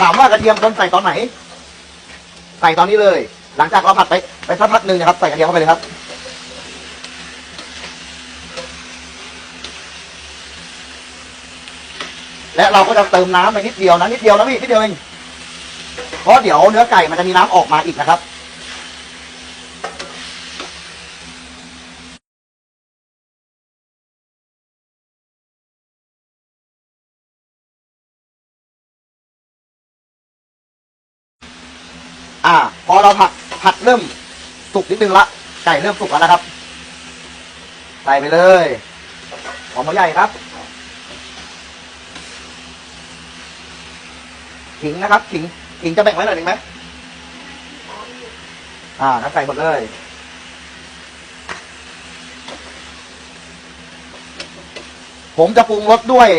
ถามว่ากระเทียมควรใส่ตอนไหน ใส่ตอนนี้เลย หลังจากเราผัดไปไปสักพักหนึ่งนะครับ ใส่กระเทียมเข้าไปเลยครับและเราก็จะเติมน้ำไปนิดเดียวนะนิดเดียวนะพี่นิดเดียวเองเพราะเดี๋ยวเนื้อไก่มันจะมีน้ำออกมาอีกนะครับ อ่า พอเราผัดผัดเริ่มสุกนิดนึงละไก่เริ่มสุกแล้วนะครับ ใส่ไปเลยหอมหัวใหญ่ครับขิงนะครับขิงขิงจะแบ่งไว้หน่อยหนึ่งไหมอ่างั้นใส่หมดเลยผมจะปรุงรสด้วย